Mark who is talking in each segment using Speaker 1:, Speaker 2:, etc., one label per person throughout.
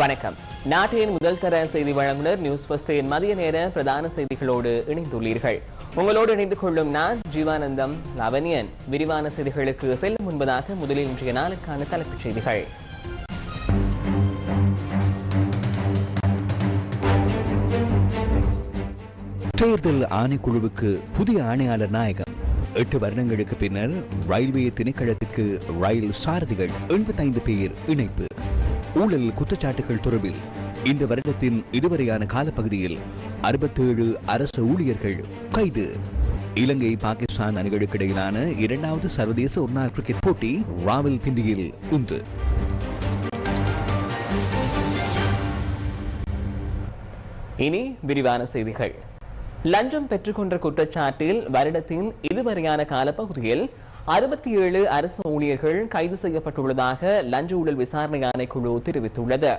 Speaker 1: வணக்கம். நாட்டின் முதல் தர செய்தி வழங்குனர் நியூஸ் ஃபர்ஸ்டின் மதிய நேர பிரதான செய்திகளோடு இணைந்துள்ளீர்கள். உங்களோடு இணைந்து கொள்ளும் நான் ஜீவானந்தம் லவனியன் விரிவான செய்திகளுக்கு செல்லும் முன்பதாக முதலில் இன்றைய நாளுக்கான தலைப்புச் செய்திகள்.
Speaker 2: தேர்தல் ஆணைக்குழுவுக்கு புதிய ஆணையாளர் நாயகம். எட்டு வருடங்களுக்கு பின்னர் ரயில்வே திணைக்களத்திற்கு ரயில் சாரதிகள் எண்பத்தைந்து பேர் இணைப்பு. ஊழல் குற்றச்சாட்டுகள் தொடர்பில் இந்த வருடத்தின் இதுவரையான காலப்பகுதியில் அறுபத்தேழு அரசு ஊழியர்கள் கைது. இலங்கை பாகிஸ்தான் அணிகளுக்கு இடையிலான இரண்டாவது சர்வதேச ஒருநாள் கிரிக்கெட் போட்டி ராவல் பிண்டியில் இன்று.
Speaker 1: இனி விரிவான செய்திகள். லஞ்சம் பெற்றுக்கொண்ட குற்றச்சாட்டில் வருடத்தின் இதுவரையான காலப்பகுதியில் அறுபத்தி ஏழு அரசு ஊழியர்கள் கைது செய்யப்பட்டுள்ளதாக லஞ்ச ஊழல் விசாரணை ஆணைக்குழு தெரிவித்துள்ளது.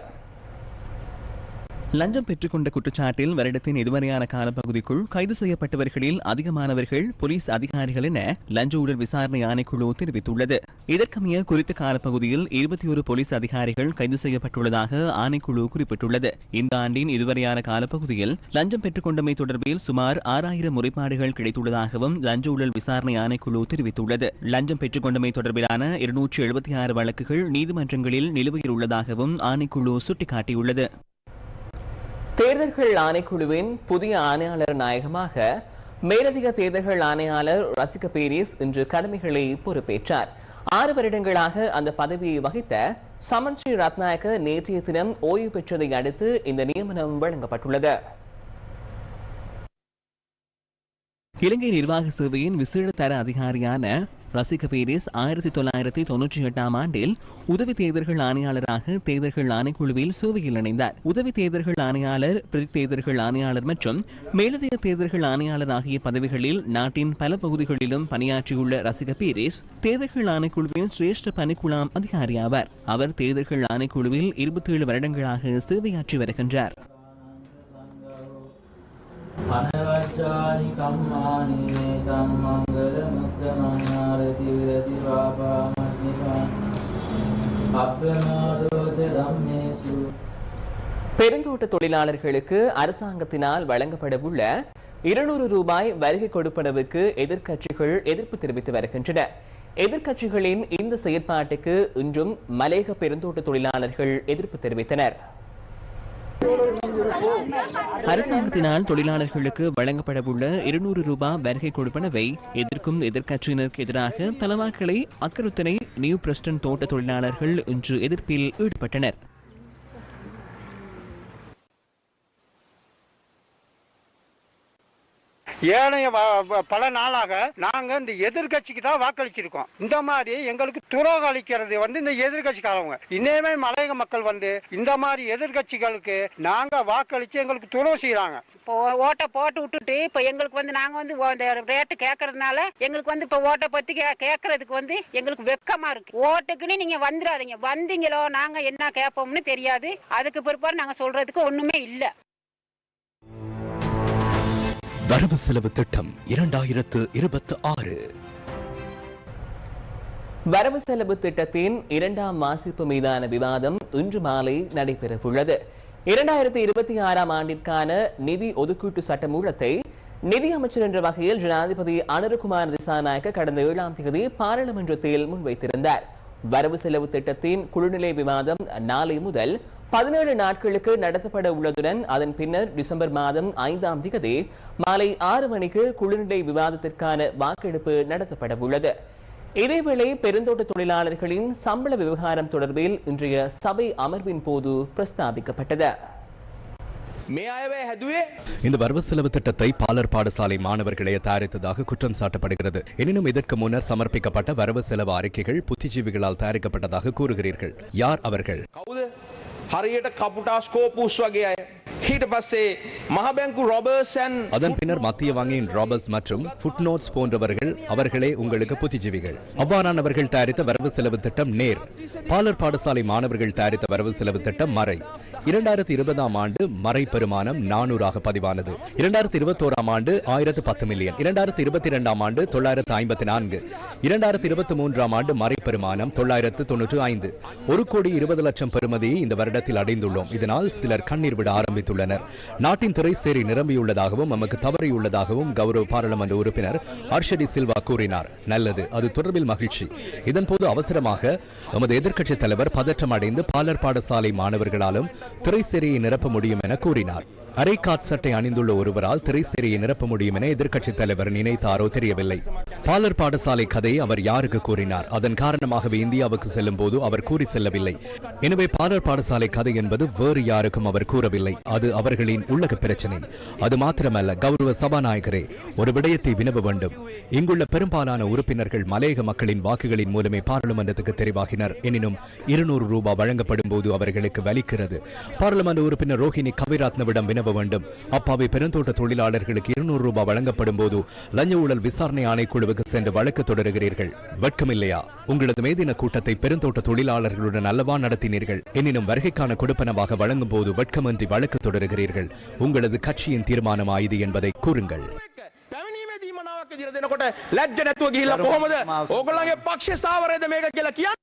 Speaker 1: லஞ்சம் பெற்றுக்கொண்ட குற்றச்சாட்டில் வருடத்தின் இதுவரையான காலப்பகுதிக்குள் கைது செய்யப்பட்டவர்களில் அதிகமானவர்கள் போலீஸ் அதிகாரிகள் என லஞ்ச ஊழல் விசாரணை ஆணைக்குழு தெரிவித்துள்ளது. இதற்கமைய குறித்த காலப்பகுதியில் இருபத்தி ஒரு போலீஸ் அதிகாரிகள் கைது செய்யப்பட்டுள்ளதாக ஆணைக்குழு குறிப்பிட்டுள்ளது. இந்த ஆண்டின் இதுவரையான காலப்பகுதியில் லஞ்சம் பெற்றுக்கொண்டமை தொடர்பில் சுமார் ஆறாயிரம் முறைப்பாடுகள் கிடைத்துள்ளதாகவும் லஞ்ச ஊழல் விசாரணை ஆணைக்குழு தெரிவித்துள்ளது. லஞ்சம் பெற்றுக்கொண்டமை தொடர்பிலான இருநூற்றி எழுபத்தி ஆறு வழக்குகள் நீதிமன்றங்களில் நிலுவையில் உள்ளதாகவும் ஆணைக்குழு சுட்டிக்காட்டியுள்ளது. தேர்தல்கள் ஆணைக்குழுவின் புதிய ஆணையாளர் நாயகமாக மேலதிக தேர்தல்கள் ஆணையாளர் ரசிக பேரிஸ் இன்று கடமைகளை பொறுப்பேற்றார். ஆறு வருடங்களாக அந்த பதவியை வகித்த சமன்ஸ்ரீ ரத்நாயக்க நேற்றைய தினம் ஓய்வு பெற்றதை அடுத்து இந்த நியமனம் வழங்கப்பட்டுள்ளது. இலங்கை நிர்வாக சேவையின் விசேட தர அதிகாரியான ரசிக பீரிஸ் ஆயிரத்தி தொள்ளாயிரத்தி தொன்னூற்றி எட்டாம் ஆண்டில் உதவி தேர்தல்கள் ஆணையாளராக தேர்தல்கள் ஆணைக்குழுவில் சூவையில் இணைந்தார். உதவி தேர்தல்கள் ஆணையாளர் பிரதி தேர்தல்கள் ஆணையாளர் மற்றும் மேலதிக தேர்தல்கள் ஆணையாளர் ஆகிய பதவிகளில் நாட்டின் பல பகுதிகளிலும் பணியாற்றியுள்ள ரசிக பீரிஸ் தேர்தல்கள் ஆணைக்குழுவின் சிரேஷ்ட பணிக்குழாம் அதிகாரி ஆவார். அவர் தேர்தல்கள் ஆணைக்குழுவில் இருபத்தி ஏழு வருடங்களாக சேவையாற்றி வருகின்றார்.
Speaker 3: பணவச்சாரி கம்மானி கம்மம்
Speaker 1: பெருந்தோட்ட தொழிலாளர்களுக்கு அரசாங்கத்தினால் வழங்கப்படவுள்ள இருநூறு ரூபாய் வருகை கொடுப்பனவுக்கு எதிர்க்கட்சிகள் எதிர்ப்பு தெரிவித்து வருகின்றன. எதிர்க்கட்சிகளின் இந்த செயற்பாட்டுக்கு இன்றும் மலேக பெருந்தோட்ட தொழிலாளர்கள் எதிர்ப்பு தெரிவித்தனர். அரசாங்கத்தினால் தொழிலாளர்களுக்கு வழங்கப்படவுள்ள இருநூறு ரூபாய் வருகை கொடுப்பனவை எதிர்க்கும் எதிர்க்கட்சியினருக்கு எதிராக தலவாக்களை அக்கருத்தனை நியூ பிரஸ்டன் தோட்ட தொழிலாளர்கள் இன்று எதிர்ப்பில் ஈடுபட்டனர்.
Speaker 4: ஏனைய பல நாளாக நாங்கள் இந்த எதிர்கட்சிக்கு தான் வாக்களிச்சிருக்கோம். இந்த மாதிரி எங்களுக்கு துரோகம் அளிக்கிறது வந்து இந்த எதிர்கட்சிக்காரவங்க. இன்னுமே மலையக மக்கள் வந்து இந்த மாதிரி எதிர்கட்சிகளுக்கு நாங்கள் வாக்களித்து எங்களுக்கு துரோகம் செய்கிறாங்க
Speaker 5: இப்போ ஓட்டை போட்டு விட்டுட்டு இப்போ எங்களுக்கு வந்து நாங்கள் வந்து ரேட்டு கேட்கறதுனால எங்களுக்கு வந்து இப்போ ஓட்டை பற்றி கே கேட்கறதுக்கு வந்து எங்களுக்கு வெக்கமாக இருக்கு. ஓட்டுக்குன்னு நீங்கள் வந்துடாதீங்க வந்தீங்களோ நாங்கள் என்ன கேட்போம்னு தெரியாது. அதுக்கு பிற்பாடு நாங்கள் சொல்கிறதுக்கு ஒன்றுமே இல்லை.
Speaker 2: வரவு செலவு திட்டம் இரண்டாயிரத்து இருபத்தி ஆறு
Speaker 1: வரவு செலவு திட்டத்தின் இரண்டாம் வாசிப்பு மீதான விவாதம் இன்று மாலை நடைபெறவுள்ளது. இரண்டாயிரத்தி இருபத்தி ஆறாம் ஆண்டிற்கான நிதி ஒதுக்கீட்டு சட்டமூலத்தை நிதி அமைச்சர் என்ற வகையில் ஜனாதிபதி அனுரகுமார் திசாநாயக்க கடந்த ஏழாம் தேதி பாராளுமன்றத்தில் முன்வைத்திருந்தார். வரவு செலவு திட்டத்தின் குழுநிலை விவாதம் நாளை முதல் பதினேழு நாட்களுக்கு நடத்தப்பட உள்ளதுடன் அதன் பின்னர் டிசம்பர் மாதம் ஐந்தாம் திகதி மாலை ஆறு மணிக்கு குளிர்நிலை விவாதத்திற்கான வாக்கெடுப்பு நடத்தப்பட உள்ளது. இதேவேளை பெருந்தோட்ட தொழிலாளர்களின் சம்பள விவகாரம் தொடர்பில் இன்றைய சபை அமர்வின் போது பிரஸ்தாபிக்கப்பட்டது.
Speaker 2: இந்த வரவு செலவு திட்டத்தை பாலர் பாடசாலை மாணவர்களே தயாரித்ததாக குற்றம் சாட்டப்படுகிறது. எனினும் இதற்கு முன்னர் சமர்ப்பிக்கப்பட்ட வரவு செலவு அறிக்கைகள் புத்திஜீவிகளால் தயாரிக்கப்பட்டதாக கூறுகிறீர்கள். யார் அவர்கள்?
Speaker 6: හරියට කපුටා ස්කෝපූස් වගේ අය. ඊට පස්සේ මහබැංකු රොබර්සන්
Speaker 7: அதன் பின்னர் மத்திய வங்கியின் ராபர்ட்ஸ் மற்றும் ஃபுட்நோட்ஸ் போன்றவர்கள் அவர்களே உங்களுக்கு புத்திஜீவிகள் அவ்வாறானவர்கள் தயாரித்த வரவு செலவு திட்டம் நேர் பாலர் பாடசாலை மாணவர்கள் தயாரித்த வரவு செலவு திட்டம் மறை இரண்டாயிரத்தி இருபதாம் ஆண்டு மறை பெருமானம் நானூறாக பதிவானது இரண்டாயிரத்தி இருபத்தோராம் ஆண்டு ஆயிரத்து பத்து மில்லியன் இரண்டாயிரத்தி இருபத்தி இரண்டாம் ஆண்டு தொள்ளாயிரத்து ஐம்பத்தி நான்கு இரண்டாயிரத்தி இருபத்தி மூன்றாம் ஆண்டு மறை பெருமானம் தொள்ளாயிரத்து தொன்னூற்று ஐந்து ஒரு கோடி இருபது லட்சம் பெறுமதியை இந்த வருடத்தில் அடைந்துள்ளோம் இதனால் சிலர் கண்ணீர் விட ஆரம்பித்துள்ளனர் நாட்டின் திரைசேரி நிரம்பியுள்ளதாகவும் நமக்கு தவறியுள்ளதாகவும் கௌரவ பாராளுமன்ற உறுப்பினர் அர்ஷடி சில்வா கூறினார். நல்லது அது தொடர்பில் மகிழ்ச்சி. இதன்போது அவசரமாக நமது எதிர்க்கட்சித் தலைவர் பதற்றம் அடைந்து பாலர் பாடசாலை மாணவர்களாலும் திரைசேரியை நிரப்ப முடியும் என கூறினார். அரைக்காத் சட்டை அணிந்துள்ள ஒருவரால் திரைசேரியை நிரப்ப முடியும் என எதிர்க்கட்சித் தலைவர் நினைத்தாரோ தெரியவில்லை. பாலர் பாடசாலை கதையை அவர் யாருக்கு கூறினார்? அதன் காரணமாகவே இந்தியாவுக்கு செல்லும் போது அவர் கூறி செல்லவில்லை. எனவே பாலர் பாடசாலை கதை என்பது வேறு யாருக்கும் அவர் கூறவில்லை. அது அவர்களின் உள்ளக பிரச்சனை. அது மாத்திரமல்ல கௌரவ சபாநாயகரே ஒரு விடயத்தை வினவ வேண்டும். இங்குள்ள பெரும்பாலான உறுப்பினர்கள் மலையக மக்களின் வாக்குகளின் மூலமே பாராளுமன்றத்துக்கு தெரிவாகினர். எனினும் இருநூறு ரூபாய் வழங்கப்படும் போது அவர்களுக்கு வலிக்கிறது. பாராளுமன்ற உறுப்பினர் ரோஹிணி கவிராத்னவிடம் வினவ வேண்டும் அப்பாவி பெருந்தோட்ட தொழிலாளர்களுக்கு இருநூறு ரூபாய் வழங்கப்படும் போது லஞ்ச ஊழல் விசாரணை ஆணைக்குழுவுக்கு சென்று வழக்கு தொடருகிறீர்கள் வெட்கமில்லையா உங்களது மேதின கூட்டத்தை பெருந்தோட்ட தொழிலாளர்களுடன் அல்லவா நடத்தினீர்கள் எனினும் வருகைக்கான கொடுப்பனவாக வழங்கும் போது வெட்கமின்றி வழக்கு தொடருகிறீர்கள் உங்களது கட்சியின் தீர்மானமா இது என்பதை கூறுங்கள்
Speaker 6: පැමිණීමේ දීමනාවක් විදිහට දෙනකොට ලැජ්ජ නැතුව ගිහිල්ලා කොහොමද ඕගොල්ලන්ගේ පක්ෂ ස්ථාවරයද මේක කියලා කියන්නේ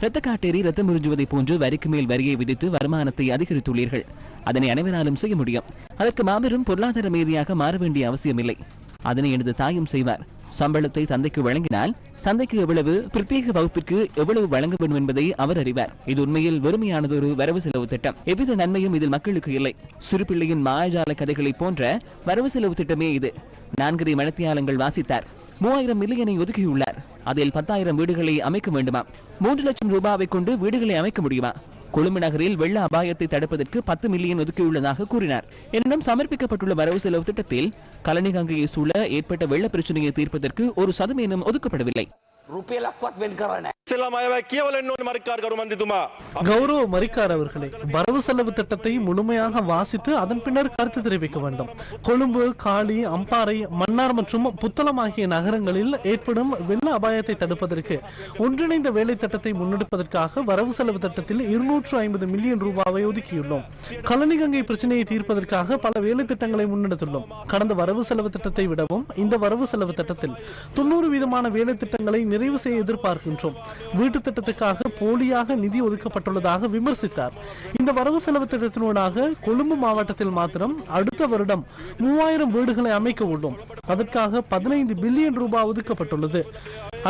Speaker 1: ரத்த ரத்தம் உறிஞ்சுவதை போன்று வரிக்கு மேல் வரியை விதித்து வருமானத்தை அதிகரித்துள்ளீர்கள். அதனை அனைவராலும் செய்ய முடியும். அதற்கு மாபெரும் பொருளாதார மேதியாக மாற வேண்டிய அவசியமில்லை. அதனை எனது தாயும் செய்வார். சம்பளத்தை சந்தைக்கு வழங்கினால் சந்தைக்கு எவ்வளவு பிரத்யேக வகுப்பிற்கு எவ்வளவு வழங்கப்படும் என்பதை அவர் அறிவார். இது உண்மையில் வெறுமையானதொரு வரவு செலவு திட்டம். எவ்வித நன்மையும் இதில் மக்களுக்கு இல்லை. சிறுபிள்ளையின் மாயஜால கதைகளை போன்ற வரவு செலவு திட்டமே இது. நான்கரை மனத்தியாளங்கள் வாசித்தார். மூவாயிரம் மில்லியனை ஒதுக்கியுள்ளார். அதில் பத்தாயிரம் வீடுகளை அமைக்க வேண்டுமா? மூன்று லட்சம் ரூபாவை கொண்டு வீடுகளை அமைக்க முடியுமா? கொழும்பு நகரில் வெள்ள அபாயத்தை தடுப்பதற்கு பத்து மில்லியன் ஒதுக்கியுள்ளதாக கூறினார். எனினும் சமர்ப்பிக்கப்பட்டுள்ள வரவு செலவு திட்டத்தில் கலனிகங்கையை சூழ ஏற்பட்ட வெள்ள பிரச்சனையை தீர்ப்பதற்கு ஒரு சதமேனும் ஒதுக்கப்படவில்லை.
Speaker 8: රුපියලක්වත් වෙන් කරන්න
Speaker 6: ඉස්සෙල්ලාම අයවැය කියවලෙන්න ඕනේ මරික්කාර කරු මන්දිතුමා
Speaker 9: கௌரவ மரிக்கார் அவர்களே வரவு செலவு திட்டத்தை முழுமையாக வாசித்து அதன் பின்னர் கருத்து தெரிவிக்க வேண்டும் கொழும்பு காளி அம்பாறை மன்னார் மற்றும் புத்தளம் ஆகிய நகரங்களில் ஏற்படும் வெள்ள அபாயத்தை தடுப்பதற்கு ஒன்றிணைந்த வேலை திட்டத்தை முன்னெடுப்பதற்காக வரவு செலவு திட்டத்தில் இருநூற்று ஐம்பது மில்லியன் ரூபாவை ஒதுக்கியுள்ளோம் கலனிகங்கை பிரச்சனையை தீர்ப்பதற்காக பல வேலை திட்டங்களை முன்னெடுத்துள்ளோம் கடந்த வரவு செலவு திட்டத்தை விடவும் இந்த வரவு செலவு திட்டத்தில் தொண்ணூறு வீதமான வேலை திட்டங்களை நிறைவு செய்ய எதிர்பார்க்கின்றோம். வீட்டு திட்டத்துக்காக போலியாக நிதி ஒதுக்கப்பட்டுள்ளதாக விமர்சித்தார். இந்த வரவு செலவு திட்டத்தினூடாக கொழும்பு மாவட்டத்தில் மாத்திரம் அடுத்த வருடம் மூவாயிரம் வீடுகளை அமைக்க உள்ளோம். அதற்காக பதினைந்து பில்லியன் ரூபாய் ஒதுக்கப்பட்டுள்ளது.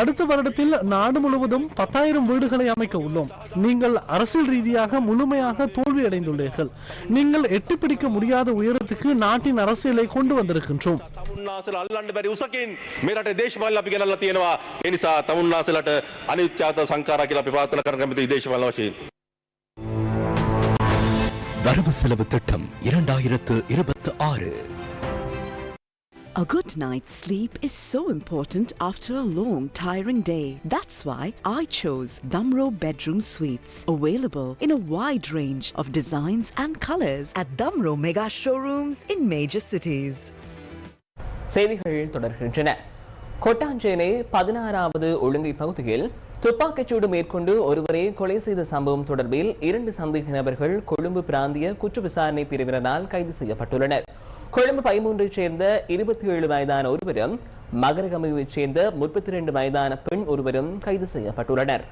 Speaker 9: அடுத்த வருடத்தில் நாடு முழுவதும் பத்தாயிரம் வீடுகளை அமைக்க உள்ளோம். நீங்கள் அரசியல் ரீதியாக முழுமையாக தோல்வியடைந்துள்ளீர்கள். நீங்கள் எட்டி பிடிக்க முடியாத உயரத்துக்கு நாட்டின் அரசியலை கொண்டு வந்திருக்கின்றோம்.
Speaker 6: තමුන්නාසල අල්ලන්න බැරි උසකින් මේ රටේ දේශපාලන අපි ගෙනල්ලා තියෙනවා ඒ නිසා තමුන්නාසලට අනිත්‍යාත සංඛාරා කියලා අපි ප්‍රාර්ථනා කරන කැමති දේශපාලන වශයෙන්
Speaker 2: வரவு செலவு திட்டம் இரண்டாயிரத்து இருபத்தி ஆறு
Speaker 10: A good night's sleep is so important after a long, tiring day. That's why I chose Damro Bedroom Suites, available in a wide range of designs and colors at Damro Mega Showrooms in major cities.
Speaker 1: செய்திகள் தொடர்கின்றன. கொட்டாஞ்சேனை பதினாறாவது ஒழுங்கை பகுதியில் துப்பாக்கிச்சூடு மேற்கொண்டு ஒருவரை கொலை செய்த சம்பவம் தொடர்பில் இரண்டு சந்தேக நபர்கள் கொழும்பு பிராந்திய குற்ற விசாரணை பிரிவினரால் கைது செய்யப்பட்டுள்ளனர். கொழும்பு பதிமூன்றைச் சேர்ந்த இருபத்தி ஏழு வயதான ஒருவரும் மகரகமுவைச் சேர்ந்த முப்பத்தி இரண்டு வயதான பெண் ஒருவரும் கைது செய்யப்பட்டுள்ளனர்.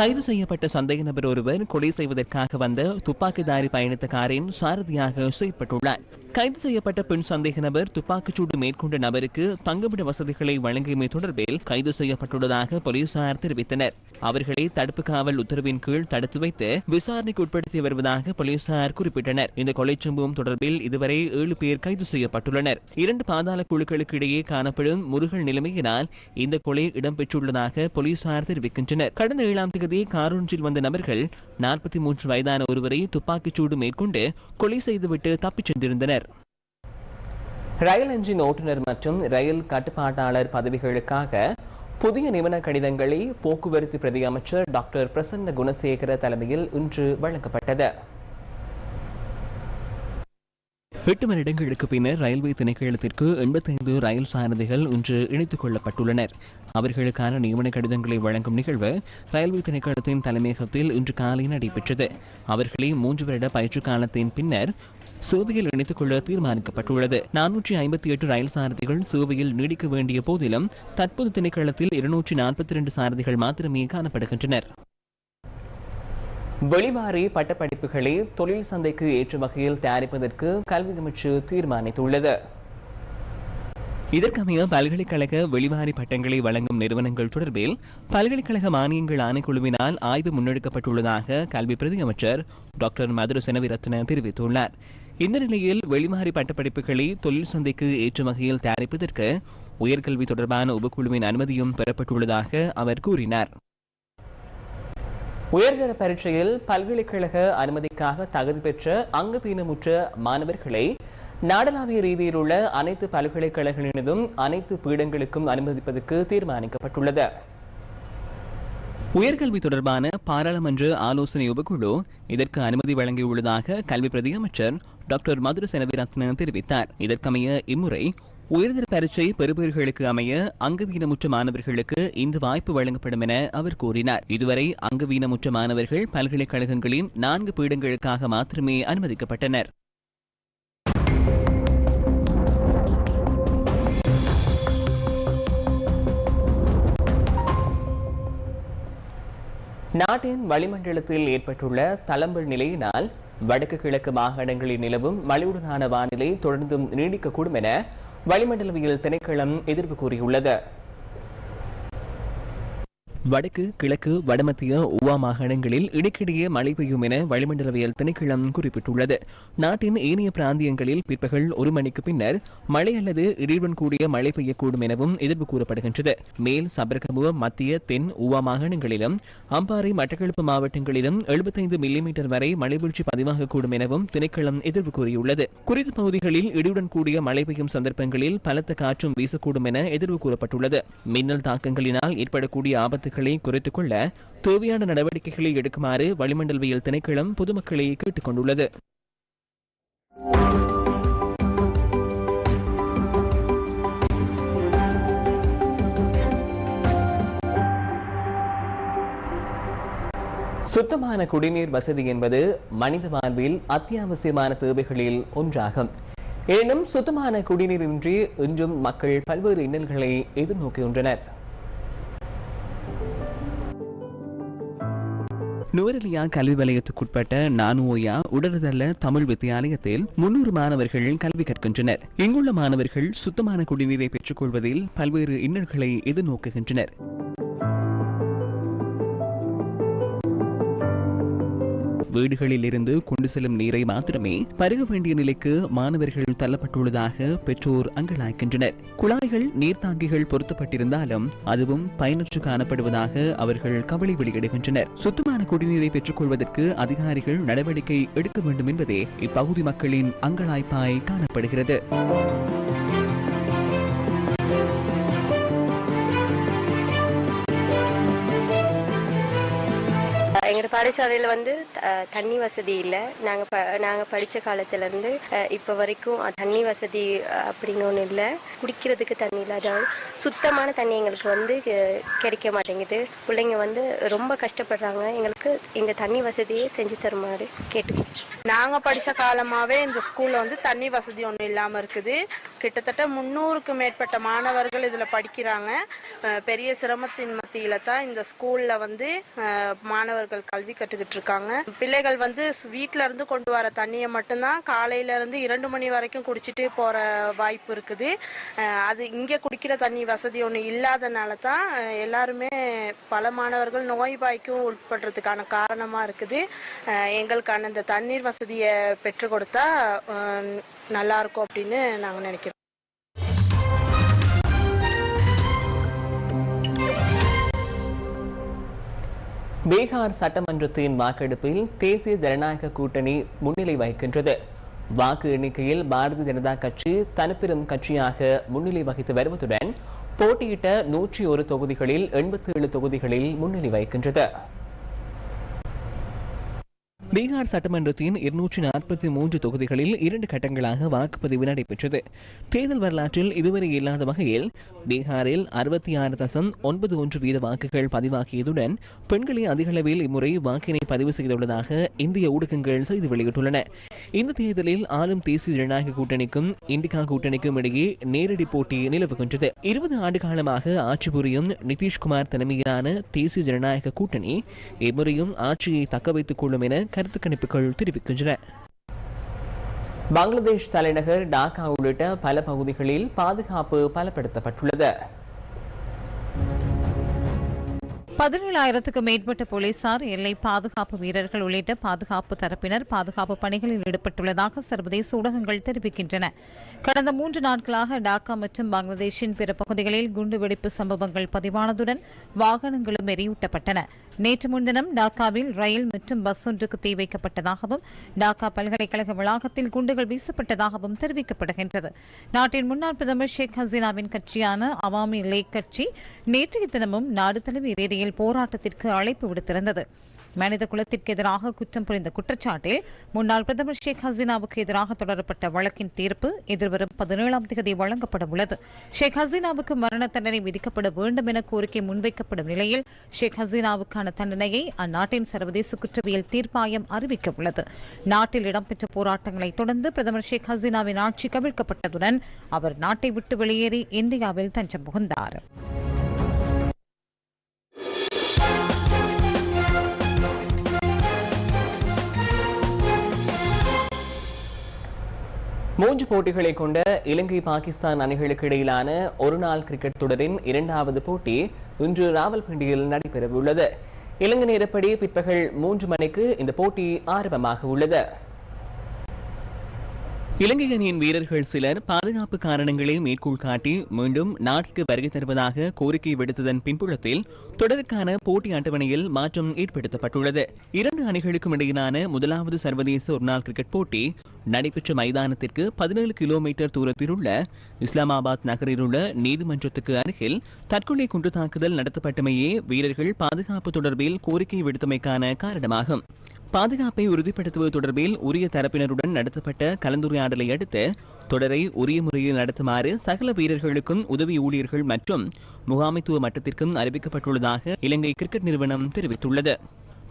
Speaker 1: கைது செய்யப்பட்ட சந்தேக நபர் ஒருவர் கொலை செய்வதற்காக வந்த துப்பாக்கிதாரி பயணித்த காரின் சாரதியாக செய்யப்பட்டுள்ளார். கைது செய்யப்பட்ட பெண் சந்தேக நபர் துப்பாக்கிச்சூடு மேற்கொண்ட நபருக்கு தங்குமிட வசதிகளை வழங்கியமை தொடர்பில் கைது செய்யப்பட்டுள்ளதாக போலீசார் தெரிவித்தனர். அவர்களை தடுப்பு காவல் உத்தரவின் கீழ் தடுத்து வைத்து விசாரணைக்கு உட்படுத்தி வருவதாக போலீசார் குறிப்பிட்டனர். இந்த கொலை சம்பவம் தொடர்பில் இதுவரை ஏழு பேர் கைது செய்யப்பட்டுள்ளனர். இரண்டு பாதாள குழுக்களுக்கு இடையே காணப்படும் முருகல் நிலைமையினால் இந்த கொலை இடம்பெற்றுள்ளதாக போலீசார் தெரிவிக்கின்றனர். கடந்த ஏழாம் தேதி காரொன்றில் வந்த நபர்கள் நாற்பத்தி மூன்று வயதான ஒருவரை துப்பாக்கிச்சூடு மேற்கொண்டு கொலை செய்துவிட்டு தப்பிச் சென்றிருந்தனர். ரயில் என்ஜின் ஓட்டுநர் மற்றும் ரயில் கட்டுப்பாட்டாளர் பதவிகளுக்காக புதிய நியமன கடிதங்களை போக்குவரத்து பிரதி அமைச்சர் டாக்டர் பிரசன்ன குணசேகர தலைமையில் இன்று வழங்கப்பட்டது. எட்டு வருடங்களுக்கு பின்னர் ரயில்வே திணைக்களத்திற்கு எண்பத்தைந்து ரயில் சாரதிகள் இன்று இணைத்துக் கொள்ளப்பட்டுள்ளனர். அவர்களுக்கான நியமன கடிதங்களை வழங்கும் நிகழ்வு ரயில்வே திணைக்களத்தின் தலைமையகத்தில் இன்று காலை நடைபெற்றது. அவர்களை மூன்று வருட பயிற்சி காலத்தின் பின்னர் சேவையில் இணைத்துக் கொள்ள தீர்மானிக்கப்பட்டுள்ளது. நானூற்றி ஐம்பத்தி எட்டு ரயில் சாரதிகள் சேவையில் நீடிக்க வேண்டிய போதிலும் தற்போது திணைக்களத்தில் இருநூற்றி நாற்பத்தி இரண்டு சாரதிகள் மாத்திரமே காணப்படுகின்றனர். வெளிவாரி பட்டப்படிப்புகளை தொழில் சந்தைக்கு ஏற்ற வகையில் தயாரிப்பதற்கு கல்வி அமைச்சு தீர்மானித்துள்ளது. இதற்கமைய பல்கலைக்கழக வெளிவாரி பட்டங்களை வழங்கும் நிறுவனங்கள் தொடர்பில் பல்கலைக்கழக மானியங்கள் ஆணைக்குழுவினால் ஆய்வு முன்னெடுக்கப்பட்டுள்ளதாக கல்வி பிரதி அமைச்சர் டாக்டர் மதுர செனவிரத்ன தெரிவித்துள்ளார். இந்த நிலையில் வெளிமாறி பட்டப்படிப்புகளை தொழில் சந்தைக்கு ஏற்ற வகையில் தயாரிப்பதற்கு உயர்கல்வி தொடர்பான உபக்குழுவின் அனுமதியும் பெறப்பட்டுள்ளதாக அவர் கூறினார். உயர்தர பரீட்சையில் பல்கலைக்கழக அனுமதிக்காக தகுதி பெற்ற அங்கபீனமுற்ற மாணவர்களை நாடளாவிய ரீதியில் உள்ள அனைத்து பல்கலைக்கழகங்களினதும் அனைத்து பீடங்களுக்கும் அனுமதிப்பதற்கு தீர்மானிக்கப்பட்டுள்ளது. உயர்கல்வி தொடர்பான பாராளுமன்ற ஆலோசனை உபக்குழு இதற்கு அனுமதி வழங்கியுள்ளதாக கல்வி பிரதியமைச்சர் டாக்டர் மதுர செனவிரத்னன் தெரிவித்தார். இதற்கமைய இம்முறை உயர்தர பரீட்சை பெறுபவர்களுக்கு அமைய அங்கவீனமுற்ற மாணவர்களுக்கு இந்த வாய்ப்பு வழங்கப்படும் என அவர் கூறினார். இதுவரை அங்கவீனமுற்ற மாணவர்கள் பல்கலைக்கழகங்களின் நான்கு பீடங்களுக்காக மாத்திரமே அனுமதிக்கப்பட்டனர். நாட்டின் வளிமண்டலத்தில் ஏற்பட்டுள்ள தளம்பல் நிலையினால் வடக்கு கிழக்கு மாகாணங்களில் நிலவும் மழையுடனான வானிலை தொடர்ந்தும் நீடிக்கக்கூடும் என வளிமண்டலவியல் திணைக்களம் எதிர்ப்பு கூறியுள்ளது. வடக்கு கிழக்கு வடமத்திய உவா மாகாணங்களில் இடைக்கிடையே மழை பெய்யும் என வளிமண்டலவியல் திணைக்களம் குறிப்பிட்டுள்ளது. நாட்டின் ஏனைய பிராந்தியங்களில் பிற்பகல் ஒரு மணிக்கு பின்னர் மழை அல்லது இடியுடன் கூடிய மழை பெய்யக்கூடும் எனவும் எதிர்ப்பு கூறப்படுகின்றது. மேல் சபரகமுவ மத்திய தென் உவா மாகாணங்களிலும் அம்பாறை மட்டக்களப்பு மாவட்டங்களிலும் எழுபத்தைந்து மில்லிமீட்டர் வரை மழை வீழ்ச்சி பதிவாகக்கூடும் எனவும் திணைக்களம் எதிர்ப்பு கூறியுள்ளது. குறித்த பகுதிகளில் இடியுடன் கூடிய மழை பெய்யும் சந்தர்ப்பங்களில் பலத்த காற்றும் வீசக்கூடும் என எதிர்வு கூறப்பட்டுள்ளது. மின்னல் தாக்கங்களினால் ஏற்படக்கூடிய ஆபத்து ஆபத்துகளை குறைத்துக் கொள்ள தேவையான நடவடிக்கைகளை எடுக்குமாறு வளிமண்டலவியல் திணைக்களம் பொதுமக்களை கேட்டுக் கொண்டுள்ளது. சுத்தமான குடிநீர் வசதி என்பது மனித வாழ்வில் அத்தியாவசியமான தேவைகளில் ஒன்றாகும். எனினும் சுத்தமான குடிநீரின்றி இன்றும் மக்கள் பல்வேறு இன்னல்களை எதிர்நோக்குகின்றனர். நுவரெலியா கல்வி வலயத்துக்குட்பட்ட நானுவோயா உடற்தல்ல தமிழ் வித்தியாலயத்தில் முன்னூறு மாணவர்கள் கல்வி கற்கின்றனர். இங்குள்ள மாணவர்கள் சுத்தமான குடிநீரை பெற்றுக்கொள்வதில் பல்வேறு இன்னல்களை எதிர்நோக்குகின்றனர். வீடுகளில் இருந்து கொண்டு செல்லும் நீரை மாத்திரமே பருக வேண்டிய நிலைக்கு மாணவர்கள் தள்ளப்பட்டுள்ளதாக பெற்றோர் அங்கலாய்க்கின்றனர். குழாய்கள் நீர்த்தாங்கிகள் பொருத்தப்பட்டிருந்தாலும் அதுவும் பயனற்று காணப்படுவதாக அவர்கள் கவலை வெளியிடுகின்றனர். சுத்தமான குடிநீரை பெற்றுக்கொள்வதற்கு அதிகாரிகள் நடவடிக்கை எடுக்க வேண்டும் என்பதே இப்பகுதி மக்களின் அங்கலாய்ப்பாய் காணப்படுகிறது.
Speaker 11: எங்களோட பாடசாலையில் வந்து த- தண்ணி வசதி இல்லை. நாங்கள் ப நாங்கள் படித்த காலத்துலேருந்து இப்போ வரைக்கும் தண்ணி வசதி அப்படின்னு ஒன்றும் இல்லை. குடிக்கிறதுக்கு தண்ணி இல்லாத சுத்தமான தண்ணி எங்களுக்கு வந்து கிடைக்க மாட்டேங்குது. பிள்ளைங்க வந்து ரொம்ப கஷ்டப்படுறாங்க. எங்களுக்கு இந்த தண்ணி வசதியை செஞ்சு தருமாறு கேட்டு
Speaker 12: நாங்கள் படித்த காலமாகவே இந்த ஸ்கூலில் வந்து தண்ணி வசதி ஒன்றும் இல்லாமல் இருக்குது. கிட்டத்தட்ட முந்நூறுக்கு மேற்பட்ட மாணவர்கள் இதில் படிக்கிறாங்க. பெரிய சிரமத்தின் மத்தியில் தான் இந்த ஸ்கூலில் வந்து மாணவர்கள் கல்வி கற்றுக்கிட்டு இருக்காங்க பிள்ளைகள் வந்து ஸ்- வீட்ல இருந்து கொண்டு வர தண்ணியை மட்டும்தான் காலையில இருந்து இரண்டு மணி வரைக்கும் குடிச்சிட்டு போற வாய்ப்பு இருக்குது. அது இங்க குடிக்கிற தண்ணி வசதி ஒன்று இல்லாதனால தான் எல்லாருமே பல மாணவர்கள் நோய்வாய்க்கும் உட்படுறதுக்கான காரணமா இருக்குது. எங்களுக்கான இந்த தண்ணீர் வசதியை பெற்றுக் கொடுத்தா நல்லா இருக்கும் அப்படின்னு நாங்கள் நினைக்கிறோம்.
Speaker 1: பீகார் சட்டமன்றத்தின் வாக்கெடுப்பில் தேசிய ஜனநாயக கூட்டணி முன்னிலை வகிக்கின்றது. வாக்கு எண்ணிக்கையில் பாரதிய ஜனதா கட்சி தனிப்பெரும் கட்சியாக முன்னிலை வகித்து வருவதுடன் போட்டியிட்ட நூற்றி ஒரு தொகுதிகளில் எண்பத்தி ஏழு தொகுதிகளில் முன்னிலை வகிக்கின்றது. பீகார் சட்டமன்றத்தின் இருநூற்றி நாற்பத்தி மூன்று தொகுதிகளில் இரண்டு கட்டங்களாக வாக்குப்பதிவு நடைபெற்றது. தேர்தல் வரலாற்றில் இதுவரை இல்லாத வகையில் பீகாரில் அறுபத்தி ஆறு தசம் ஒன்பது ஒன்று வீத வாக்குகள் பதிவாகியதுடன் பெண்களே அதிகளவில் இம்முறை வாக்கினை பதிவு செய்துள்ளதாக இந்திய ஊடகங்கள் செய்தி வெளியிட்டுள்ளன. இந்த தேர்தலில் ஆளும் தேசிய ஜனநாயக கூட்டணிக்கும் இண்டிகா கூட்டணிக்கும் இடையே நேரடி போட்டி நிலவுகின்றது. இருபது ஆண்டு காலமாக ஆட்சி புரியும் நிதிஷ்குமார் தலைமையிலான தேசிய ஜனநாயக கூட்டணி இம்முறையும் ஆட்சியை தக்க வைத்துக் கொள்ளும் என கருத்து கணிப்புகள் தெரிவிக்கின்றன. பங்களாதேஷ் தலைநகர் டாக்கா உள்ளிட்ட பல பகுதிகளில் பாதுகாப்பு பலப்படுத்தப்பட்டுள்ளது.
Speaker 13: பதினேழாயிரத்துக்கு மேற்பட்ட போலீசார் எல்லை பாதுகாப்பு வீரர்கள் உள்ளிட்ட பாதுகாப்பு தரப்பினர் பாதுகாப்பு பணிகளில் ஈடுபட்டுள்ளதாக சர்வதேச ஊடகங்கள் தெரிவிக்கின்றன. கடந்த மூன்று நாட்களாக டாக்கா மற்றும் பங்களாதேஷின் பிற பகுதிகளில் குண்டுவெடிப்பு சம்பவங்கள் பதிவானதுடன் வாகனங்களும் எரியூட்டப்பட்டன. நேற்று முன்தினம் டாக்காவில் ரயில் மற்றும் பஸ் ஒன்றுக்கு தீ வைக்கப்பட்டதாகவும் டாக்கா பல்கலைக்கழக வளாகத்தில் குண்டுகள் வீசப்பட்டதாகவும் தெரிவிக்கப்படுகின்றது. நாட்டின் முன்னாள் பிரதமர் ஷேக் ஹசீனாவின் கட்சியான அவாமி லீக் கட்சி நேற்றைய தினமும் நாடு தழுவிய ரீதியில் போராட்டத்திற்கு அழைப்பு விடுத்திருந்தது மனித குலத்திற்கு எதிராக குற்றம் புரிந்த குற்றச்சாட்டில் முன்னாள் பிரதமர் ஷேக் ஹசீனாவுக்கு எதிராக தொடரப்பட்ட வழக்கின் தீர்ப்பு எதிர்வரும் பதினேழாம் தேதி வழங்கப்பட உள்ளது. ஷேக் ஹசீனாவுக்கு மரண தண்டனை விதிக்கப்பட வேண்டும் என கோரிக்கை முன்வைக்கப்படும் நிலையில் ஷேக் ஹசீனாவுக்கான தண்டனையை அந்நாட்டின் சர்வதேச குற்றவியல் தீர்ப்பாயம் அறிவிக்க உள்ளது. நாட்டில் இடம்பெற்ற போராட்டங்களை தொடர்ந்து பிரதமர் ஷேக் ஹசீனாவின் ஆட்சி கவிழ்க்கப்பட்டதுடன் அவர் நாட்டை விட்டு வெளியேறி இந்தியாவில் தஞ்சம் புகுந்தார்.
Speaker 1: மூன்று போட்டிகளை கொண்ட இலங்கை பாகிஸ்தான் அணிகளுக்கு இடையிலான ஒருநாள் கிரிக்கெட் தொடரின் இரண்டாவது போட்டி இன்று ராவல்பிண்டியில் நடைபெறவுள்ளது. இலங்கை நேரப்படி பிற்பகல் மூன்று மணிக்கு இந்த போட்டி ஆரம்பமாக உள்ளது. இலங்கை அணியின் வீரர்கள் சிலர் பாதுகாப்பு காரணங்களை மேற்கோள் காட்டி மீண்டும் நாட்டிற்கு வருகை தருவதாக கோரிக்கை விடுத்ததன் பின்புலத்தில் தொடருக்கான போட்டி அட்டவணையில் மாற்றம் ஏற்படுத்தப்பட்டுள்ளது. இரண்டு அணிகளுக்கும் இடையிலான முதலாவது சர்வதேச ஒருநாள் கிரிக்கெட் போட்டி நடைபெற்ற மைதானத்திற்கு பதினேழு கிலோமீட்டர் தூரத்தில் உள்ள இஸ்லாமாபாத் நகரில் உள்ள நீதிமன்றத்துக்கு அருகில் தற்கொலை குண்டு தாக்குதல் நடத்தப்பட்டமையே வீரர்கள் பாதுகாப்பு தொடர்பில் கோரிக்கை விடுத்தமைக்கான காரணமாகும். பாதுகாப்பை உறுதிப்படுத்துவது தொடர்பில் உரிய தரப்பினருடன் நடத்தப்பட்ட கலந்துரையாடலை அடுத்து தொடரை உரிய முறையில் நடத்துமாறு சகல வீரர்களுக்கும் உதவி ஊழியர்கள் மற்றும் முகாமைத்துவ மட்டத்திற்கும் அறிவிக்கப்பட்டுள்ளதாக இலங்கை கிரிக்கெட் நிறுவனம் தெரிவித்துள்ளது.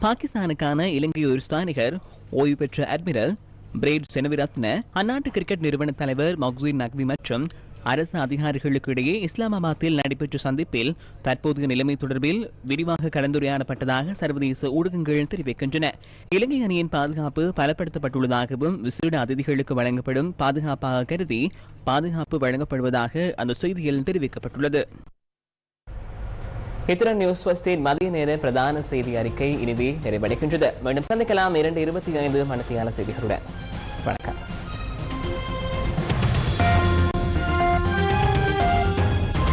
Speaker 1: பாகிஸ்தானுக்கான இலங்கை ஒரு ஸ்தானிகர் ஓய்வு பெற்ற அட்மிரல் பிரேட் செனவிரத்ன அந்நாட்டு கிரிக்கெட் நிறுவன தலைவர் மக்சூர் நக்வி மற்றும் அரசு அதிகாரிகளுக்கு இடையே இஸ்லாமாபாத்தில் நடைபெற்ற சந்திப்பில் தற்போதைய நிலைமை தொடர்பில் விரிவாக கலந்துரையாடப்பட்டதாக சர்வதேச ஊடகங்கள் தெரிவிக்கின்றன. இலங்கை அணியின் பாதுகாப்பு பலப்படுத்தப்பட்டுள்ளதாகவும் விசேட அதிதிகளுக்கு வழங்கப்படும் பாதுகாப்பாக கருதி பாதுகாப்பு வழங்கப்படுவதாக அந்த செய்தியில் தெரிவிக்கப்பட்டுள்ளது. இத்துடன் நியூஸ் ஃபர்ஸ்டேட் மதிய நேர பிரதான செய்தி அறிக்கை இனிதே நிறைவடைகின்றது. மீண்டும் சந்திக்கலாம். இரண்டு இருபத்தி ஐந்து மணித்தியான செய்திகளுடன். வணக்கம்.